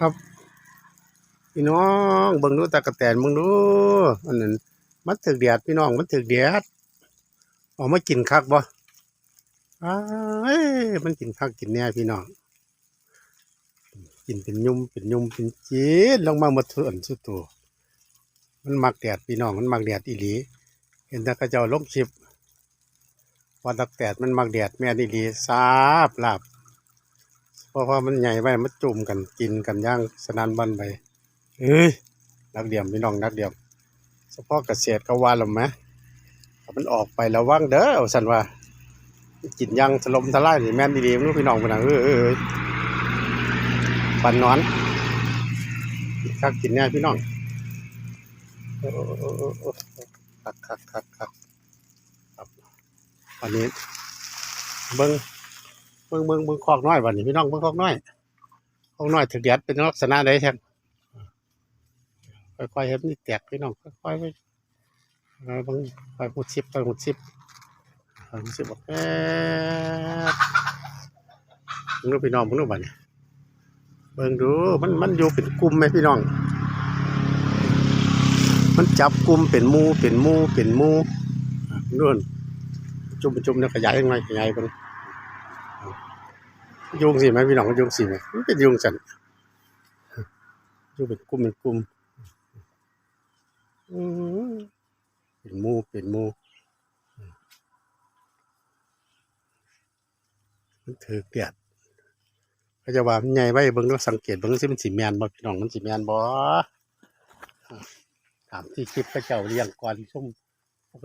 ครับพี่น้องเบิ่งดูตากระแตนเบิ่งดูอันนั้นมันถึกแดดพี่น้องมันถึกแดดออกมากินคักบ่อ้ามันกินคักกินแน่พี่น้องกินเป็นยุ่มเป็นยุ่มเป็นจีดลงมาหมดส่วนสุดตัวมันมักแดดพี่น้องมันมักแดดอีหลี เห็นต่กระเจ้าลงคลิปว่าตักแดดมันมักแดดแม่นอีหลีซาบลาบ เพราะว่ามันใหญ่ไปมันจุ่มกันกินกันย่างสนานบันไปเอ้ยนักเดี่ยมพี่น้องนักเดี่ยมเฉพาะเกษตรก็ว่าหรอไหมมันออกไประวังเด้อสันว่ากินย่างสลมทลายนี่แม่นดีๆมันรู้พี่น้องกันนะเอ้ยเอ้ยปันนอนกินคักกินแน่พี่น้องโอ้โอ้โอ้โอ้โอ้คักคักคักคักครับวันนี้เบิ้ง เบิ่งเบิ่งเบิ่งคอกน้อยบัดนี้พี่น้องเบิ่งคอกน้อยคอกน้อยถึกแดดเป็นลักษณะใดแท้ค่อยๆเห็นนี่แตกพี่น้องค่อยๆไปบิ่งค่อยหุดซิบค่อยหุดซิบค่อยหุดซิบบอกแป๊บเบิ่งดูพี่น้องเบิ่งดูบัดนี้เบิ่งดูมันมันอยู่เป็นกลุ่มไหมพี่น้อง มันจับกลุ่มเป็นมูเป็นมูเป็นหมู่อะนู่นจุ่มจุ่มเนี่ยขยายยังไงขยายเบิ่ง ยุงสิไหมพี่น้องยุงสิไหมมันเป็นยุงสันยุงเป็นกลุ่มเป็นกลุ่มเป็นมูเป็นมูมันถือเกียดเขาจะว่ามันใหญ่ไว้เบิ่งแล้วสังเกตเบิ่งสิมันสีแมนบ่พี่น้องมันสีแมนบ่ถามที่คลิปพระเจ้าเลี้ยงก่อนซุ่ม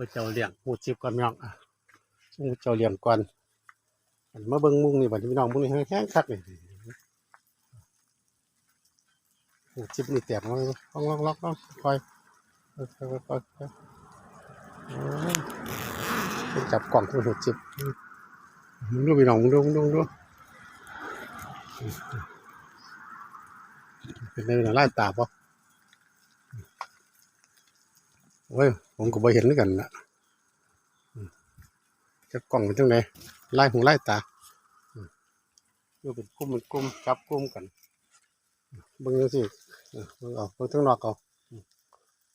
พระเจ้าเลี้ยงหูจิบก่อนน้องอะซุ่มพระเจ้าเลี้ยงก่อน มาเบิ่งมุ้งนี่บัดนี้พี่น้องมุ้งนี่แห้งคักนี่จิบนี่แตกมาลยล็อกล็อกล็อกล็อกคอยคอยคอยคอยจับกล่องทั้งหัวจิบมึงดูพี่น้องมึงดูมึงดูมึงดูเป็นในหน้าไล่ตาปะโอ้ยผมก็บ่เห็นด้วยกันละจะกล่องเป็นจังไง ไล่หูไล่ตาอืมอยู่เป็นกลุ่มเป็นกลุ่มจับกลุ่มกันเบิ่งจังซี่เออเบิ่งเอาเบิ่งทั้งนอกเอาอืม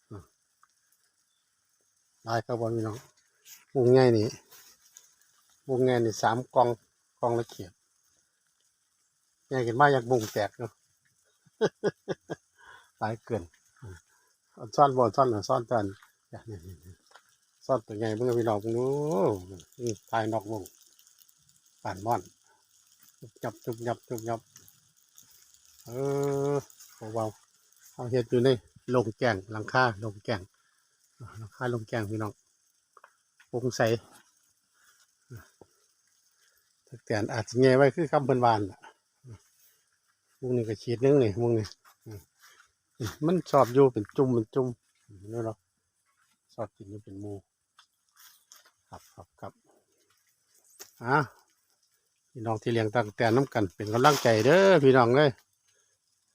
อืมลายก็บ่มีน้องวงใหญ่นี่วงใหญ่นี่สามกล่องกล่องละเขียดใหญ่ขึ้นมาอยากบุ่งแตกเนาะหลายเกินอืมเอาซ่อนบ่ซ่อนเอาซ่อนตอนอย่างนี้ซ่อนตัวใหญ่เพิ่งพี่น้องเพิ่งรู้อืมทายนอกวง ป่านม่อนจุบจับจุบยับจุบยับ เออเบาๆเอาเห็ดอยู่ในลงแกงหลังคาลงแกงอ่าหลังคาลงแกงพี่น้องปงใส่แต่อาจจะเงยไว้คือคำเพิ่นวานมุงนี่ก็ขีดหนึงนี่มุงนี่มันชอบอยู่เป็นจุ่มเป็นจุ่มนี่เนาะชอบกินอยู่เป็นมูครับครับครับอะ พี่น้องที่เลี้ยงตั้งแต่น้ำกัน เป็นกำลังใจเด้อพี่น้องเลย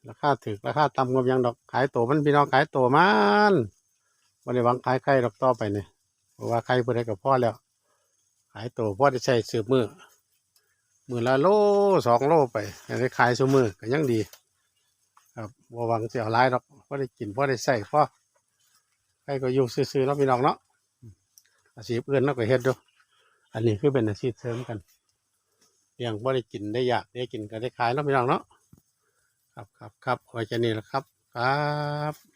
ราคาถือราคาต่ำกว่ายังดอกขายตัวมันพี่น้องขายตัวมันไม่ได้หวังขายไข่ดอกต่อไปเนี่ยเพราะว่าไข่เพื่อได้กับพ่อแล้ว ขายตัวพ่อได้ใช้สืบมือมือละโลสองโลไปให้ได้ขายซุมือก็ยังดี ครับบ่หวังเสียหลายดอกพ่อได้กินพ่อได้ใส่พ่อใครก็อยู่ซื่อๆเนาะพี่น้องเนาะอาชีพอื่นเราก็เฮ็ดดูอันนี้คือเป็นอาชีพเสริมกัน เลี้ยงบ่ได้กินได้อยากได้กินก็ได้ขายแล้วพี่น้องเนาะครับครับครับไว้แค่นี้แหละครับ ครับ